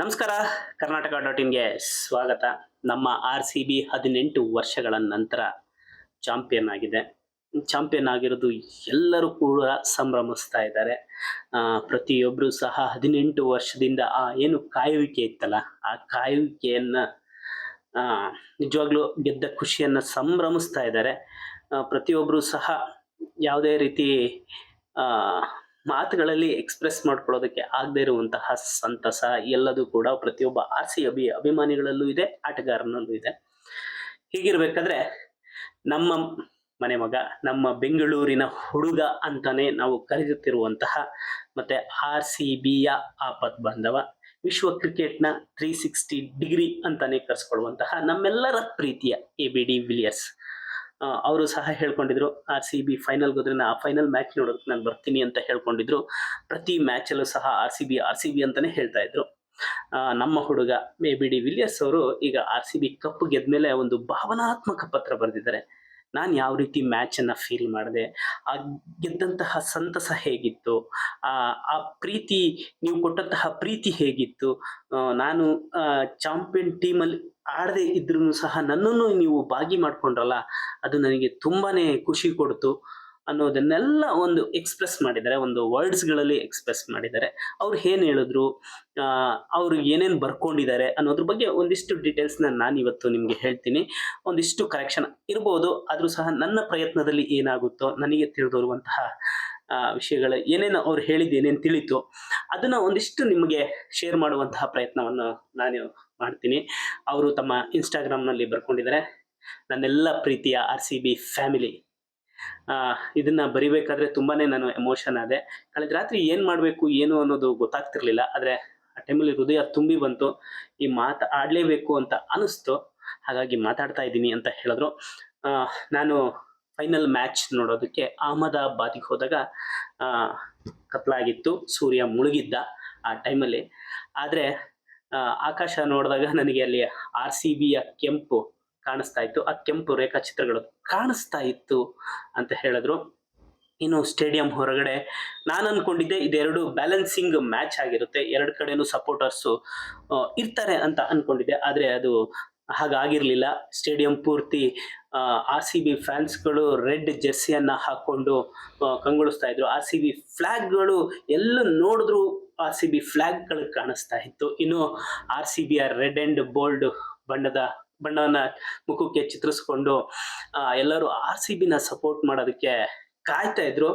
ನಮಸ್ಕಾರ, ಕರ್ನಾಟಕ ಡಾಟ್ ಇನ್ಗೆ ಸ್ವಾಗತ. ನಮ್ಮ ಆರ್ ಸಿ ಬಿ ಹದಿನೆಂಟು ವರ್ಷಗಳ ನಂತರ ಚಾಂಪಿಯನ್ ಆಗಿದೆ. ಚಾಂಪಿಯನ್ ಆಗಿರೋದು ಎಲ್ಲರೂ ಕೂಡ ಸಂಭ್ರಮಿಸ್ತಾ ಇದ್ದಾರೆ. ಪ್ರತಿಯೊಬ್ಬರು ಸಹ ಹದಿನೆಂಟು ವರ್ಷದಿಂದ ಆ ಏನು ಕಾಯುವಿಕೆ ಇತ್ತಲ್ಲ, ಆ ಕಾಯುವಿಕೆಯನ್ನು ನಿಜವಾಗ್ಲೂ ಗೆದ್ದ ಖುಷಿಯನ್ನ ಸಂಭ್ರಮಿಸ್ತಾ ಇದ್ದಾರೆ. ಪ್ರತಿಯೊಬ್ಬರು ಸಹ ಯಾವುದೇ ರೀತಿ ಮಾತುಗಳಲ್ಲಿ ಎಕ್ಸ್ಪ್ರೆಸ್ ಮಾಡ್ಕೊಳ್ಳೋದಕ್ಕೆ ಆಗದೇ ಇರುವಂತಹ ಸಂತಸ ಎಲ್ಲದೂ ಕೂಡ ಪ್ರತಿಯೊಬ್ಬ ಆರ್ ಸಿ ಅಭಿ, ಅಭಿಮಾನಿಗಳಲ್ಲೂ ಇದೆ ಆಟಗಾರನಲ್ಲೂ ಇದೆ. ಹೀಗಿರ್ಬೇಕಾದ್ರೆ ನಮ್ಮ ಮನೆ ಮಗ, ನಮ್ಮ ಬೆಂಗಳೂರಿನ ಹುಡುಗ ಅಂತಾನೆ ನಾವು ಕರೆಯುತ್ತಿರುವಂತಹ ಮತ್ತೆ ಆರ್ ಸಿ ಬಿಯ ಆಪತ್ ಬಾಂಧವ, ವಿಶ್ವ ಕ್ರಿಕೆಟ್ನ ತ್ರೀ ಸಿಕ್ಸ್ಟಿ ಡಿಗ್ರಿ ಅಂತಾನೆ ಕರೆಸ್ಕೊಳ್ಳುವಂತಹ ನಮ್ಮೆಲ್ಲರ ಪ್ರೀತಿಯ ಎ ಬಿ ಡಿ ವಿಲಿಯರ್ಸ್ ಅವರು ಸಹ ಹೇಳ್ಕೊಂಡಿದ್ರು, ಆರ್ ಸಿ ಬಿ ಫೈನಲ್ ಹೋದ್ರೆ ಆ ಫೈನಲ್ ಮ್ಯಾಚ್ ನೋಡೋದಕ್ಕೆ ನಾನು ಬರ್ತೀನಿ ಅಂತ ಹೇಳ್ಕೊಂಡಿದ್ರು. ಪ್ರತಿ ಮ್ಯಾಚಲ್ಲೂ ಸಹ R C B, R C B ಅಂತಾನೆ ಹೇಳ್ತಾ ಇದ್ರು. ನಮ್ಮ ಹುಡುಗ ಎ ಬಿ ಡಿ ವಿಲಿಯರ್ಸ್ ಅವರು ಈಗ ಆರ್ ಸಿ ಬಿ ಕಪ್ ಗೆದ್ಮೇಲೆ ಒಂದು ಭಾವನಾತ್ಮಕ ಪತ್ರ ಬರೆದಿದ್ದಾರೆ. ನಾನು ಯಾವ ರೀತಿ ಮ್ಯಾಚನ್ನು ಫೀಲ್ ಮಾಡಿದೆ? ಆ ಗೆದ್ದಂತಹ ಸಂತಸ ಹೇಗಿತ್ತು? ಆ ಪ್ರೀತಿ, ನೀವು ಕೊಟ್ಟಂತಹ ಪ್ರೀತಿ ಹೇಗಿತ್ತು? ನಾನು ಚಾಂಪಿಯನ್ ಟೀಮಲ್ಲಿ ಆಡದೆ ಇದ್ರೂ ಸಹ ನನ್ನನ್ನು ನೀವು ಭಾಗಿ ಮಾಡಿಕೊಂಡ್ರಲ್ಲ, ಅದು ನನಗೆ ತುಂಬಾ ಖುಷಿ ಕೊಡ್ತು. ಅನ್ನೋದನ್ನೆಲ್ಲ ಒಂದು ಎಕ್ಸ್ಪ್ರೆಸ್ ಮಾಡಿದ್ದಾರೆ, ಒಂದು ವರ್ಡ್ಸ್ಗಳಲ್ಲಿ ಎಕ್ಸ್ಪ್ರೆಸ್ ಮಾಡಿದ್ದಾರೆ. ಅವ್ರು ಏನು ಹೇಳಿದ್ರು ಅವರು ಏನೇನು ಬರ್ಕೊಂಡಿದ್ದಾರೆ ಅನ್ನೋದ್ರ ಬಗ್ಗೆ ಒಂದಿಷ್ಟು ಡೀಟೇಲ್ಸ್ನ ನಾನು ಇವತ್ತು ನಿಮಗೆ ಹೇಳ್ತೀನಿ. ಒಂದಿಷ್ಟು ಕರೆಕ್ಷನ್ ಇರ್ಬೋದು, ಆದರೂ ಸಹ ನನ್ನ ಪ್ರಯತ್ನದಲ್ಲಿ ಏನಾಗುತ್ತೋ, ನನಗೆ ತಿಳಿದಿರುವಂತಹ ವಿಷಯಗಳು ಏನೇನು ಅವ್ರು ಹೇಳಿದ್ದು, ಏನೇನು ತಿಳಿತು ಅದನ್ನ ಒಂದಿಷ್ಟು ನಿಮಗೆ ಶೇರ್ ಮಾಡುವಂತಹ ಪ್ರಯತ್ನವನ್ನು ನಾನು ಮಾಡ್ತೀನಿ. ಅವರು ತಮ್ಮ ಇನ್ಸ್ಟಾಗ್ರಾಮ್ನಲ್ಲಿ ಬರ್ಕೊಂಡಿದ್ದಾರೆ. ನನ್ನೆಲ್ಲ ಪ್ರೀತಿಯ ಆರ್ ಸಿ ಬಿ ಫ್ಯಾಮಿಲಿ ಇದನ್ನ ಬರಿಬೇಕಾದ್ರೆ ತುಂಬಾನೇ ನಾನು ಎಮೋಷನ್ ಆದೆ. ಕಳೆದ ರಾತ್ರಿ ಏನು ಮಾಡಬೇಕು, ಏನು ಅನ್ನೋದು ಗೊತ್ತಾಗ್ತಿರ್ಲಿಲ್ಲ. ಆದ್ರೆ ಆ ಟೈಮಲ್ಲಿ ಹೃದಯ ತುಂಬಿ ಬಂತು. ಈ ಮಾತು ಆಡಲೇಬೇಕು ಅಂತ ಅನಿಸ್ತು. ಹಾಗಾಗಿ ಮಾತಾಡ್ತಾ ಇದ್ದೀನಿ ಅಂತ ಹೇಳಿದ್ರು. ನಾನು ಫೈನಲ್ ಮ್ಯಾಚ್ ನೋಡೋದಕ್ಕೆ ಅಹಮದಾಬಾದಿಗೆ ಹೋದಾಗ ಕತ್ಲಾಗಿತ್ತು. ಸೂರ್ಯ ಮುಳುಗಿದ್ದ ಆ ಟೈಮಲ್ಲಿ ಆದರೆ ಆಕಾಶ ನೋಡಿದಾಗ ನನಗೆ ಅಲ್ಲಿ ಆರ್ ಸಿ ಬಿಯ ಕೆಂಪು ಕಾಣಿಸ್ತಾ ಇತ್ತು. ಆ ಕೆಂಪು ರೇಖಾಚಿತ್ರಗಳು ಕಾಣಿಸ್ತಾ ಇತ್ತು ಅಂತ ಹೇಳಿದ್ರು. ಇನ್ನು ಸ್ಟೇಡಿಯಂ ಹೊರಗಡೆ ನಾನು ಅನ್ಕೊಂಡಿದ್ದೆ ಇದೆರಡು ಬ್ಯಾಲೆನ್ಸಿಂಗ್ ಮ್ಯಾಚ್ ಆಗಿರುತ್ತೆ. ಎರಡು ಕಡೆನೂ ಸಪೋರ್ಟರ್ಸು ಇರ್ತಾರೆ ಅಂತ ಅನ್ಕೊಂಡಿದ್ದೆ. ಆದರೆ ಅದು ಹಾಗಾಗಿರ್ಲಿಲ್ಲ. ಸ್ಟೇಡಿಯಂ ಪೂರ್ತಿ ಆರ್ ಸಿ ಬಿ ಫ್ಯಾನ್ಸ್ಗಳು ರೆಡ್ ಜೆರ್ಸಿಯನ್ನು ಹಾಕ್ಕೊಂಡು ಕಂಗೊಳಿಸ್ತಾ ಇದ್ರು. ಆರ್ ಸಿ ಬಿ ಫ್ಲ್ಯಾಗ್ಗಳು ಎಲ್ಲ ನೋಡಿದ್ರು ಆರ್ ಸಿ ಬಿ ಫ್ಲ್ಯಾಗ್ಗಳು ಕಾಣಿಸ್ತಾ ಇತ್ತು. ಇನ್ನು R C B R red and bold ಬಣ್ಣದ ಬಣ್ಣವನ್ನ ಮುಖಕ್ಕೆ ಚಿತ್ರಿಸ್ಕೊಂಡು ಎಲ್ಲರೂ ಆರ್ ಸಿ ಬಿನ ಸಪೋರ್ಟ್ ಮಾಡೋದಕ್ಕೆ ಕಾಯ್ತಾ ಇದ್ರು.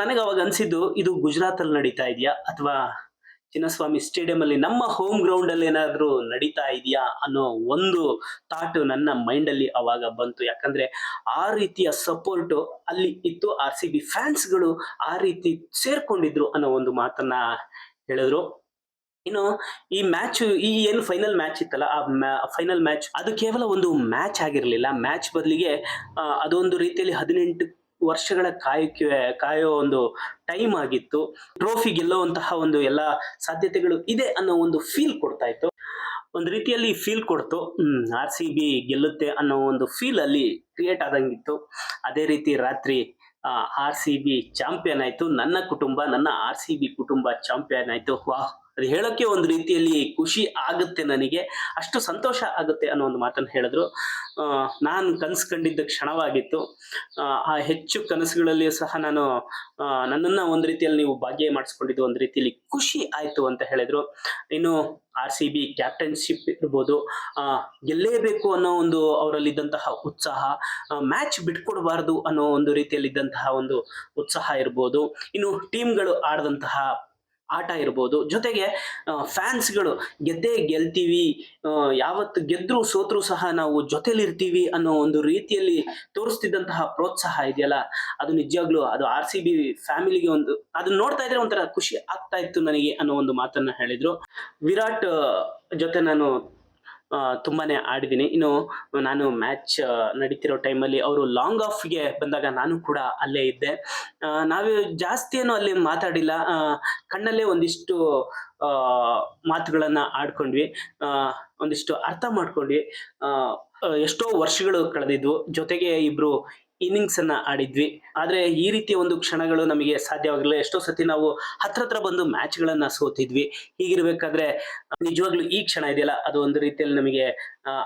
ನನಗೆ ಅವಾಗ ಅನ್ಸಿದ್ದು, ಇದು ಗುಜರಾತ್ ಅಲ್ಲಿ ನಡೀತಾ ಇದೆಯಾ? ಅಥವಾ ಚಿನ್ನಸ್ವಾಮಿ ಸ್ಟೇಡಿಯಂ ಅಲ್ಲಿ ನಮ್ಮ ಹೋಮ್ ಗ್ರೌಂಡ್ ಅಲ್ಲಿ ಏನಾದ್ರೂ ನಡೀತಾ ಇದೆಯಾ? ಅನ್ನೋ ಒಂದು ಥಾಟ್ ನನ್ನ ಮೈಂಡ್ ಅಲ್ಲಿ ಅವಾಗ ಬಂತು. ಯಾಕಂದ್ರೆ ಆ ರೀತಿಯ ಸಪೋರ್ಟ್ ಅಲ್ಲಿ ಇತ್ತು, ಆರ್ ಸಿ ಬಿ ಫ್ಯಾನ್ಸ್ಗಳು ಆ ರೀತಿ ಸೇರ್ಕೊಂಡಿದ್ರು ಅನ್ನೋ ಒಂದು ಮಾತನ್ನ ಹೇಳಿದ್ರು. ಇನ್ನು ಈ ಮ್ಯಾಚ್ ಈ ಏನು ಫೈನಲ್ ಮ್ಯಾಚ್ ಇತ್ತಲ್ಲ, ಆ ಫೈನಲ್ ಮ್ಯಾಚ್ ಅದು ಕೇವಲ ಒಂದು ಮ್ಯಾಚ್ ಆಗಿರಲಿಲ್ಲ. ಮ್ಯಾಚ್ ಬದಲಿಗೆ ಅದೊಂದು ರೀತಿಯಲ್ಲಿ ಹದಿನೆಂಟು ವರ್ಷಗಳ ಕಾಯಕ್ಕೆ, ಕಾಯೋ ಒಂದು ಟೈಮ್ ಆಗಿತ್ತು. ಟ್ರೋಫಿ ಗೆಲ್ಲುವಂತಹ ಒಂದು ಎಲ್ಲ ಸಾಧ್ಯತೆಗಳು ಇದೆ ಅನ್ನೋ ಒಂದು ಫೀಲ್ ಕೊಡ್ತಾ ಇತ್ತು. ಒಂದು ರೀತಿಯಲ್ಲಿ ಫೀಲ್ ಕೊಡ್ತು. ಆರ್ ಸಿ ಬಿ ಗೆಲ್ಲುತ್ತೆ ಅನ್ನೋ ಒಂದು ಫೀಲ್ ಅಲ್ಲಿ ಕ್ರಿಯೇಟ್ ಆದಂಗಿತ್ತು. ಅದೇ ರೀತಿ ರಾತ್ರಿ ಆರ್ ಸಿ ಬಿ ಚಾಂಪಿಯನ್ ಆಯ್ತು. ನನ್ನ ಕುಟುಂಬ, ನನ್ನ ಆರ್ ಸಿ ಬಿ ಕುಟುಂಬ ಚಾಂಪಿಯನ್ ಆಯ್ತು. ವಾಹ್! ಅದು ಹೇಳೋಕ್ಕೆ ಒಂದು ರೀತಿಯಲ್ಲಿ ಖುಷಿ ಆಗುತ್ತೆ ನನಗೆ ಅಷ್ಟು ಸಂತೋಷ ಆಗುತ್ತೆ ಅನ್ನೋ ಒಂದು ಮಾತನ್ನು ಹೇಳಿದ್ರು. ನಾನು ಕನಸು ಕಂಡಿದ್ದ ಕ್ಷಣವಾಗಿತ್ತು. ಆ, ಹೆಚ್ಚು ಕನಸುಗಳಲ್ಲಿಯೂ ಸಹ ನಾನು ನನ್ನನ್ನು ಒಂದು ರೀತಿಯಲ್ಲಿ ನೀವು ಭಾಗ್ಯ ಮಾಡಿಸ್ಕೊಂಡಿದ್ದು ಒಂದು ರೀತಿಯಲ್ಲಿ ಖುಷಿ ಆಯಿತು ಅಂತ ಹೇಳಿದರು. ಇನ್ನು ಆರ್ ಸಿ ಬಿ ಕ್ಯಾಪ್ಟನ್ಶಿಪ್ ಇರ್ಬೋದು ಗೆಲ್ಲೇಬೇಕು ಅನ್ನೋ ಒಂದು ಅವರಲ್ಲಿದ್ದಂತಹ ಉತ್ಸಾಹ ಮ್ಯಾಚ್ ಬಿಟ್ಕೊಡಬಾರ್ದು ಅನ್ನೋ ಒಂದು ರೀತಿಯಲ್ಲಿದ್ದಂತಹ ಒಂದು ಉತ್ಸಾಹ ಇರ್ಬೋದು. ಇನ್ನು ಟೀಮ್ಗಳು ಆಡದಂತಹ ಆಟ ಇರ್ಬೋದು. ಜೊತೆಗೆ ಫ್ಯಾನ್ಸ್ಗಳು ಗೆದ್ದೇ ಗೆಲ್ತೀವಿ ಯಾವತ್ತು ಗೆದ್ರು ಸೋತ್ರು ಸಹ ನಾವು ಜೊತೆಲಿರ್ತೀವಿ ಅನ್ನೋ ಒಂದು ರೀತಿಯಲ್ಲಿ ತೋರಿಸ್ತಿದ್ದಂತಹ ಪ್ರೋತ್ಸಾಹ ಇದೆಯಲ್ಲ? ಅದು ನಿಜವಾಗ್ಲೂ ಅದು ಆರ್ ಸಿ ಬಿ ಫ್ಯಾಮಿಲಿಗೆ ಒಂದು, ಅದನ್ನ ನೋಡ್ತಾ ಇದ್ರೆ ಒಂಥರ ಖುಷಿ ಆಗ್ತಾ ಇತ್ತು ನನಗೆ ಅನ್ನೋ ಒಂದು ಮಾತನ್ನ ಹೇಳಿದ್ರು. ವಿರಾಟ್ ಜೊತೆ ನಾನು ತುಂಬಾನೇ ಆಡಿದ್ದೀನಿ. ಇನ್ನು ನಾನು ಮ್ಯಾಚ್ ನಡೀತಿರೋ ಟೈಮಲ್ಲಿ ಅವರು ಲಾಂಗ್ ಆಫ್ಗೆ ಬಂದಾಗ ನಾನು ಕೂಡ ಅಲ್ಲೇ ಇದ್ದೆ. ನಾವು ಜಾಸ್ತಿ ಏನು ಅಲ್ಲಿ ಮಾತಾಡಿಲ್ಲ. ಕಣ್ಣಲ್ಲೇ ಒಂದಿಷ್ಟು ಮಾತುಗಳನ್ನ ಆಡ್ಕೊಂಡ್ವಿ. ಒಂದಿಷ್ಟು ಅರ್ಥ ಮಾಡ್ಕೊಂಡ್ವಿ. ಎಷ್ಟೋ ವರ್ಷಗಳು ಕಳೆದಿದ್ವು. ಜೊತೆಗೆ ಇಬ್ರು ಇನ್ನಿಂಗ್ಸ್ ಅನ್ನ ಆಡಿದ್ವಿ. ಆದ್ರೆ ಈ ರೀತಿಯ ಒಂದು ಕ್ಷಣಗಳು ನಮಗೆ ಸಾಧ್ಯವಾಗಿರಲಿಲ್ಲ ಎಷ್ಟೋ ಸತಿ ನಾವು ಹತ್ರ ಹತ್ರ ಬಂದು ಮ್ಯಾಚ್ ಗಳನ್ನ ಸೋತಿದ್ವಿ. ಹೀಗಿರ್ಬೇಕಾದ್ರೆ, ನಿಜವಾಗ್ಲೂ ಈ ಕ್ಷಣ ಇದೆಯಲ್ಲ, ಅದು ಒಂದು ರೀತಿಯಲ್ಲಿ ನಮಗೆ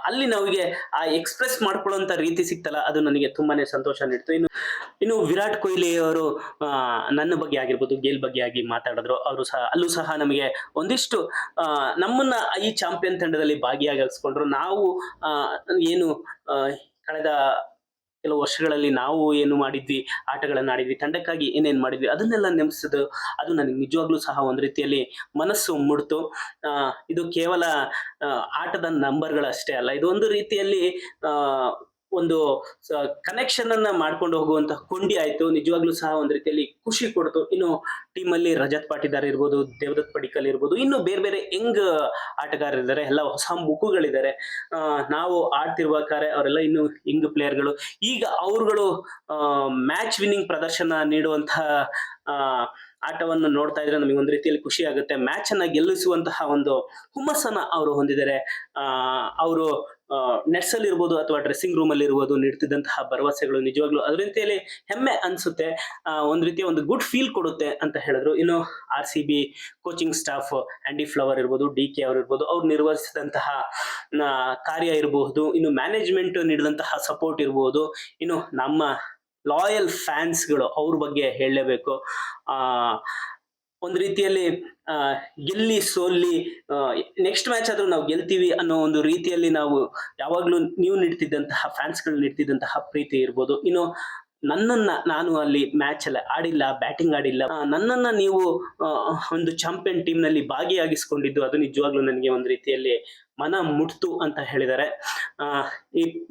ಅಲ್ಲಿ ನಮಗೆ ಆ ಎಕ್ಸ್ಪ್ರೆಸ್ ಮಾಡ್ಕೊಳ್ಳುವಂತ ರೀತಿ ಸಿಕ್ತಲ್ಲ, ಅದು ನನಗೆ ತುಂಬಾನೇ ಸಂತೋಷ ನೀಡ್ತು. ಇನ್ನು ಇನ್ನು ವಿರಾಟ್ ಕೊಹ್ಲಿ ಅವರು ನನ್ನ ಬಗ್ಗೆ ಆಗಿರ್ಬೋದು, ಗೇಲ್ ಬಗ್ಗೆ ಆಗಿ ಮಾತಾಡಿದ್ರು, ಅವರು ಸಹ, ಅಲ್ಲೂ ಸಹ ನಮಗೆ ಒಂದಿಷ್ಟು ನಮ್ಮನ್ನ ಈ ಚಾಂಪಿಯನ್ ತಂಡದಲ್ಲಿ ಭಾಗಿಯಾಗಿಸ್ಕೊಂಡ್ರು. ನಾವು ಏನು ಕಳೆದ ಕೆಲವು ವರ್ಷಗಳಲ್ಲಿ ನಾವು ಏನು ಮಾಡಿದ್ವಿ, ಆಟಗಳನ್ನು ಆಡಿದ್ವಿ, ತಂಡಕ್ಕಾಗಿ ಏನೇನ್ ಮಾಡಿದ್ವಿ ಅದನ್ನೆಲ್ಲ ನೆನೆಸಿದ್ದು ಅದು ನನಗೆ ನಿಜವಾಗ್ಲೂ ಸಹ ಒಂದು ರೀತಿಯಲ್ಲಿ ಮನಸ್ಸು ಮುಡ್ತು. ಇದು ಕೇವಲ ಆಟದ ನಂಬರ್ಗಳಷ್ಟೇ ಅಲ್ಲ, ಇದು ಒಂದು ರೀತಿಯಲ್ಲಿ ಒಂದು ಕನೆಕ್ಷನ್ ಅನ್ನ ಮಾಡ್ಕೊಂಡು ಹೋಗುವಂತ ಕೊಂಡಿ ಆಯ್ತು. ನಿಜವಾಗ್ಲೂ ಸಹ ಒಂದ್ ರೀತಿಯಲ್ಲಿ ಖುಷಿ ಕೊಡ್ತು. ಇನ್ನು ಟೀಮ್ ಅಲ್ಲಿ ರಜತ್ ಪಾಟಿದಾರ್ ಇರ್ಬೋದು, ದೇವದತ್ ಪಡಿಕಲ್ ಇರ್ಬೋದು, ಇನ್ನು ಬೇರೆ ಬೇರೆ ಯಂಗ್ ಆಟಗಾರರಿದ್ದಾರೆ ಎಲ್ಲ ಹೊಸ ಮುಖಗಳಿದ್ದಾರೆ ನಾವು ನಾವು ಆಡ್ತಿರ್ಬೇಕಾದ್ರೆ ಅವರೆಲ್ಲ ಇನ್ನು ಯಂಗ್ ಪ್ಲೇಯರ್ಗಳು ಈಗ ಅವರುಗಳು ಮ್ಯಾಚ್ ವಿನ್ನಿಂಗ್ ಪ್ರದರ್ಶನ ನೀಡುವಂತಹ ಆಟವನ್ನು ನೋಡ್ತಾ ಇದ್ರೆ ನಮಗೆ ಒಂದು ರೀತಿಯಲ್ಲಿ ಖುಷಿ ಆಗುತ್ತೆ. ಮ್ಯಾಚ್ ಅನ್ನ ಗೆಲ್ಲಿಸುವಂತಹ ಒಂದು ಹುಮ್ಮಸ್ಸನ್ನ ಅವರು ಹೊಂದಿದ್ದಾರೆ ಅವರು ನೆಟ್ಸ್ ಅಲ್ಲಿ ಇರ್ಬೋದು ಅಥವಾ ಡ್ರೆಸ್ಸಿಂಗ್ ರೂಮ್ ಅಲ್ಲಿ ಇರ್ಬೋದು ನೀಡ್ತಿದ್ದಂತಹ ಭರವಸೆಗಳು ನಿಜವಾಗ್ಲೂ ಅದ್ರ ರೀತಿಯಲ್ಲಿ ಹೆಮ್ಮೆ ಅನ್ಸುತ್ತೆ. ಒಂದ್ ರೀತಿಯ ಒಂದು ಗುಡ್ ಫೀಲ್ ಕೊಡುತ್ತೆ ಅಂತ ಹೇಳಿದ್ರು. ಇನ್ನು R C B coaching staff Andy Flower ಇರ್ಬೋದು ಡಿ ಕೆ ಅವರು ಇರ್ಬೋದು, ಅವ್ರು ನಿರ್ವಹಿಸಿದಂತಹ ಕಾರ್ಯ ಇರಬಹುದು. ಇನ್ನು ಮ್ಯಾನೇಜ್ಮೆಂಟ್ ನೀಡಿದಂತಹ ಸಪೋರ್ಟ್ ಇರಬಹುದು ಇನ್ನು ನಮ್ಮ ಲಾಯಲ್ ಫ್ಯಾನ್ಸ್ಗಳು ಅವ್ರ ಬಗ್ಗೆ ಹೇಳಲೇಬೇಕು. ಆ ಒಂದು ರೀತಿಯಲ್ಲಿ ಗೆಲ್ಲಿ ಸೋಲ್ಲಿ ನೆಕ್ಸ್ಟ್ ಮ್ಯಾಚ್ ಆದ್ರೂ ನಾವು ಗೆಲ್ತೀವಿ ಅನ್ನೋ ಒಂದು ರೀತಿಯಲ್ಲಿ ನಾವು ಯಾವಾಗಲೂ ನೀವು ನೀಡ್ತಿದ್ದಂತಹ ಫ್ಯಾನ್ಸ್ಗಳು ನೀಡ್ತಿದ್ದಂತಹ ಪ್ರೀತಿ ಇರ್ಬೋದು. ಇನ್ನು ನನ್ನನ್ನ ನಾನು ಅಲ್ಲಿ ಮ್ಯಾಚ್ ಅಲ್ಲಿ ಆಡಿಲ್ಲ ಬ್ಯಾಟಿಂಗ್ ಆಡಿಲ್ಲ. ನನ್ನನ್ನ ನೀವು ಒಂದು ಚಾಂಪಿಯನ್ ಟೀಮ್ನಲ್ಲಿ ಭಾಗಿಯಾಗಿಸ್ಕೊಂಡಿದ್ದು ಅದು ನಿಜವಾಗ್ಲೂ ನನಗೆ ಒಂದು ರೀತಿಯಲ್ಲಿ ಮನ ಮುಟ್ತು ಅಂತ ಹೇಳಿದ್ದಾರೆ.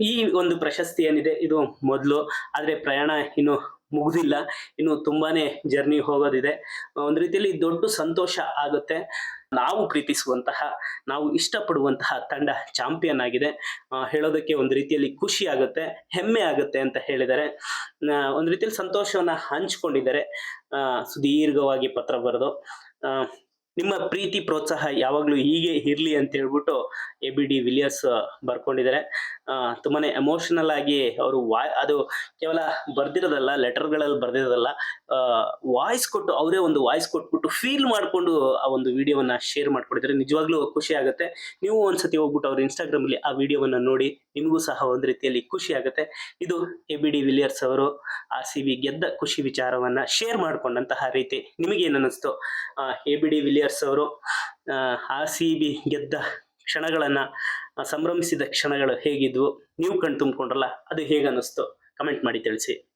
ಈ ಒಂದು ಪ್ರಶಸ್ತಿ ಏನಿದೆ, ಇದು ಮೊದಲು. ಆದರೆ ಪ್ರಯಾಣ ಇನ್ನು ಮುಗುದಿಲ್ಲ. ಇನ್ನು ತುಂಬಾನೇ ಜರ್ನಿ ಹೋಗೋದಿದೆ. ಒಂದು ರೀತಿಯಲ್ಲಿ ದೊಡ್ಡ ಸಂತೋಷ ಆಗುತ್ತೆ. ನಾವು ಪ್ರೀತಿಸುವಂತಹ, ನಾವು ಇಷ್ಟಪಡುವಂತಹ ತಂಡ ಚಾಂಪಿಯನ್ ಆಗಿದೆ. ಹೇಳೋದಕ್ಕೆ ಒಂದು ರೀತಿಯಲ್ಲಿ ಖುಷಿ ಆಗುತ್ತೆ, ಹೆಮ್ಮೆ ಆಗುತ್ತೆ ಅಂತ ಹೇಳಿದ್ದಾರೆ ಒಂದು ರೀತಿಯಲ್ಲಿ ಸಂತೋಷವನ್ನ ಹಂಚ್ಕೊಂಡಿದ್ದಾರೆ. ಸುದೀರ್ಘವಾಗಿ ಪತ್ರ ಬರೆದು ನಿಮ್ಮ ಪ್ರೀತಿ ಪ್ರೋತ್ಸಾಹ ಯಾವಾಗಲೂ ಹೀಗೆ ಇರಲಿ ಅಂತ ಹೇಳ್ಬಿಟ್ಟು ಎ ಬಿ ಡಿ ವಿಲಿಯರ್ಸ್ ಬರ್ಕೊಂಡಿದ್ದಾರೆ. ತುಂಬಾನೇ ಎಮೋಷನಲ್ ಆಗಿ ಅವರು ವಾಯ್ ಅದು ಕೇವಲ ಬರ್ದಿರೋದಲ್ಲ ಲೆಟರ್ಗಳಲ್ಲಿ ಬರ್ದಿರೋದಲ್ಲ ವಾಯ್ಸ್ ಕೊಟ್ಟು ಅವರೇ ಒಂದು ವಾಯ್ಸ್ ಕೊಟ್ಬಿಟ್ಟು ಫೀಲ್ ಮಾಡಿಕೊಂಡು ಆ ಒಂದು ವಿಡಿಯೋವನ್ನ ಶೇರ್ ಮಾಡ್ಕೊಂಡಿದ್ದಾರೆ ನಿಜವಾಗ್ಲೂ ಖುಷಿ ಆಗುತ್ತೆ. ನೀವು ಒಂದ್ಸತಿ ಹೋಗ್ಬಿಟ್ಟು ಅವ್ರ ಇನ್ಸ್ಟಾಗ್ರಾಮಲ್ಲಿ ಆ ವಿಡಿಯೋವನ್ನ ನೋಡಿ, ನಿಮಗೂ ಸಹ ಒಂದು ರೀತಿಯಲ್ಲಿ ಖುಷಿ ಆಗುತ್ತೆ. ಇದು ಎ ಬಿ ಡಿ ವಿಲಿಯರ್ಸ್ ಅವರು ಆ ಸಿ ಬಿ ಗೆದ್ದ ಖುಷಿ ವಿಚಾರವನ್ನ ಶೇರ್ ಮಾಡ್ಕೊಂಡಂತಹ ರೀತಿ. ನಿಮಗೇನು ಅನ್ನಿಸ್ತು ಎ ಬಿ ಡಿ ವಿಲಿಯರ್ಸ್ ಅವರು ಆರ್ ಸಿ ಬಿ ಗೆದ್ದ ಕ್ಷಣಗಳನ್ನ ಸಂಭ್ರಮಿಸಿದ ಕ್ಷಣಗಳು ಹೇಗಿದ್ವು? ನೀವು ಕಣ್ ತುಂಬಿಕೊಂಡ್ರಲ್ಲ ಅದು ಹೇಗೆ ಅನ್ನಿಸ್ತು ಕಮೆಂಟ್ ಮಾಡಿ ತಿಳಿಸಿ.